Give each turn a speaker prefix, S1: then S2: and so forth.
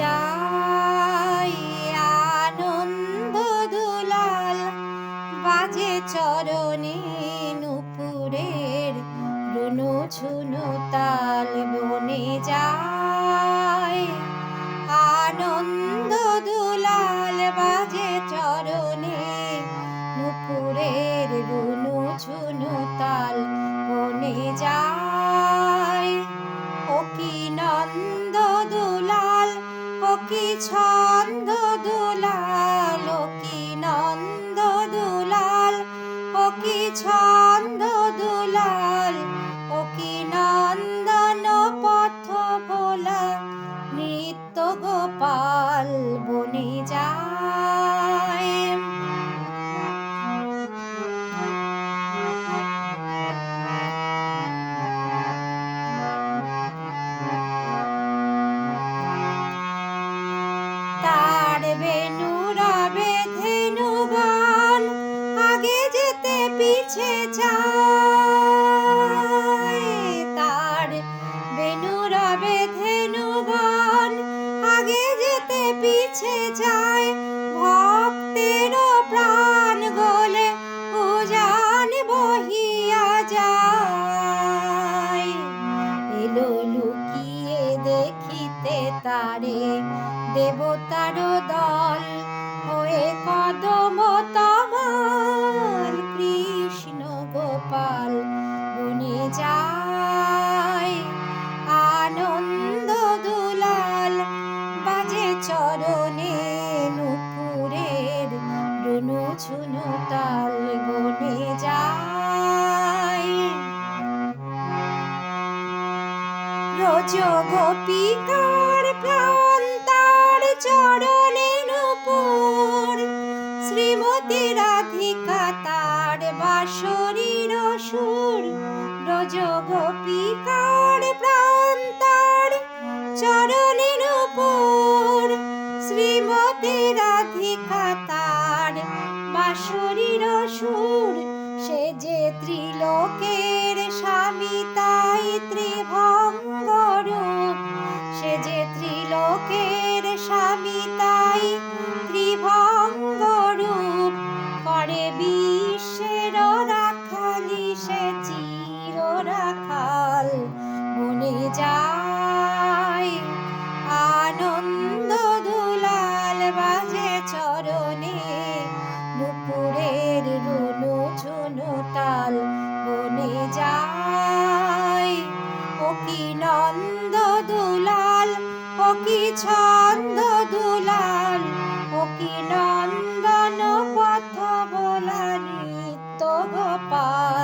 S1: যায় আনন্দ দুলাল, বাজে চরণে নুপুরের রুনু ঝুনু তাল বনে যায় আনন্দ দুলাল, বাজে চরণে নুপুরের রুনু ঝুনু তাল বনে যায় কি ছন্দ দুলাল, ও কি নন্দ দুলাল, ও কি ছন্দ দুলাল, ও কি নন্দন পথ ভোলা নৃত্য গোপাল বনে যায় বহিয়া যায়। লুকিয়ে দেখিতে তারে দেবতার দল হয়ে কদম রোজ গোপিকার প্রাণ তার চরণে নুপুর। শ্রীমতী রাধিকা তার বাসরীর সুর। রোজ গোপিকার প্রাণ তার চরণে নুপুর। শ্রীমতী রাধিকা তার বাসরীর সুর। সে যে ত্রিলোকের স্বামী, তাই ত্রিভঙ্গ ত্রিলোকের স্বামী ত্রিভঙ্গ রূপ করে বিশ্বের রাখালি সে চির রাখাল মনে যায় আনন্দ দুলাল বাজে চরণে ছন্দ দুলাল ও কি নন্দন পথ বলা নিত্য গোপাল?